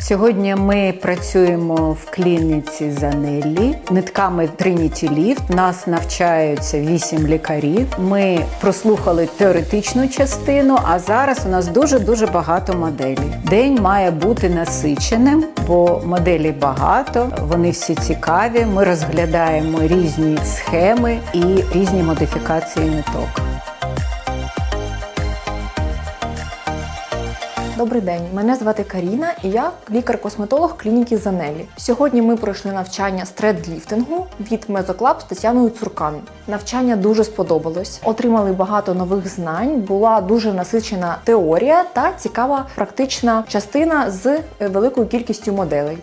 Сьогодні ми працюємо в клініці Занеллі нитками Trinity Lift. Нас навчаються вісім лікарів. Ми прослухали теоретичну частину, а зараз у нас дуже дуже багато моделей. День має бути насиченим, бо моделей багато. Вони всі цікаві. Ми розглядаємо різні схеми і різні модифікації ниток. Добрий день, мене звати Каріна і я лікар-косметолог клініки Занелі. Сьогодні ми пройшли навчання з тредліфтингу від Мезоклаб з Тетяною Цуркан. Навчання дуже сподобалось. Отримали багато нових знань, була дуже насичена теорія та цікава практична частина з е, великою кількістю моделей.